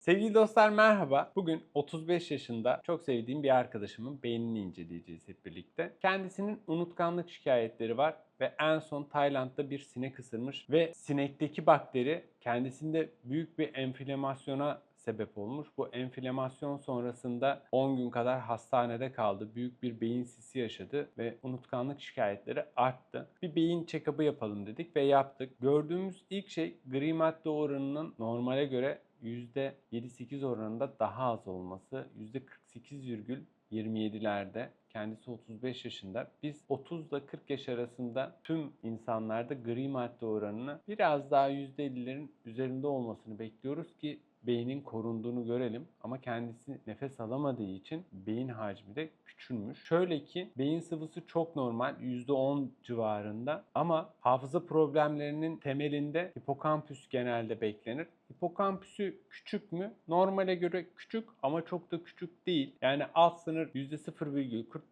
Sevgili dostlar merhaba. Bugün 35 yaşında çok sevdiğim bir arkadaşımın beynini inceleyeceğiz hep birlikte. Kendisinin unutkanlık şikayetleri var ve en son Tayland'da bir sinek ısırmış ve sinekteki bakteri kendisinde büyük bir enflamasyona sebep olmuş. Bu enflamasyon sonrasında 10 gün kadar hastanede kaldı. Büyük bir beyin sisi yaşadı ve unutkanlık şikayetleri arttı. Bir beyin check-up'ı yapalım dedik ve yaptık. Gördüğümüz ilk şey gri madde oranının normale göre %7-8 oranında daha az olması. %48,27'lerde. Kendisi 35 yaşında. Biz 30 ile 40 yaş arasında tüm insanlarda gri madde oranını biraz daha %50'lerin üzerinde olmasını bekliyoruz ki beynin korunduğunu görelim ama kendisi nefes alamadığı için beyin hacmi de küçülmüş. Şöyle ki beyin sıvısı çok normal %10 civarında ama hafıza problemlerinin temelinde hipokampüs genelde beklenir. Hipokampüsü küçük mü? Normale göre küçük ama çok da küçük değil. Yani alt sınır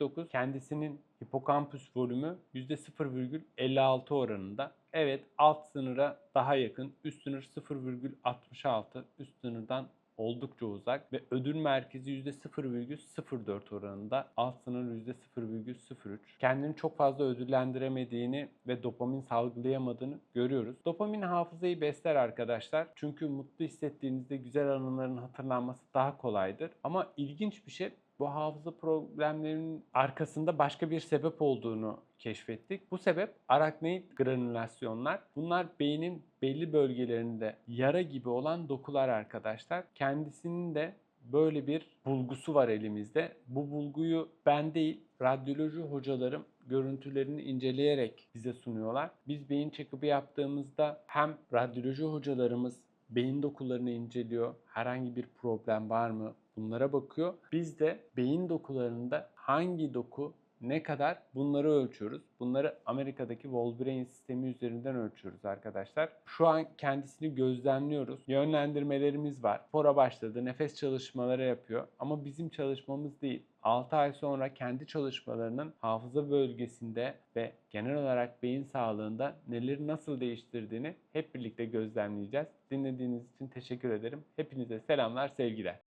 %0,49 kendisinin hipokampüs volümü %0,56 oranında. Evet alt sınıra daha yakın. Üst sınır 0,66. Üst sınırdan oldukça uzak ve ödül merkezi %0,04 oranında alt sınır %0,03. Kendini çok fazla ödüllendiremediğini ve dopamin salgılayamadığını görüyoruz. Dopamin hafızayı besler arkadaşlar. Çünkü mutlu hissettiğinizde güzel anıların hatırlanması daha kolaydır. Ama ilginç bir şey bu hafıza problemlerinin arkasında başka bir sebep olduğunu keşfettik. Bu sebep araknoid granülasyonlar. Bunlar beynin belli bölgelerinde yara gibi olan dokular arkadaşlar. Kendisinin de böyle bir bulgusu var elimizde. Bu bulguyu ben değil, radyoloji hocalarım görüntülerini inceleyerek bize sunuyorlar. Biz beyin check-up'ı yaptığımızda hem radyoloji hocalarımız beyin dokularını inceliyor. Herhangi bir problem var mı? Bunlara bakıyor. Biz de beyin dokularında hangi doku ne kadar bunları ölçüyoruz. Bunları Amerika'daki Wolbrain sistemi üzerinden ölçüyoruz arkadaşlar. Şu an kendisini gözlemliyoruz. Yönlendirmelerimiz var. Fora başladı. Nefes çalışmaları yapıyor. Ama bizim çalışmamız değil. 6 ay sonra kendi çalışmalarının hafıza bölgesinde ve genel olarak beyin sağlığında neleri nasıl değiştirdiğini hep birlikte gözlemleyeceğiz. Dinlediğiniz için teşekkür ederim. Hepinize selamlar, sevgiler.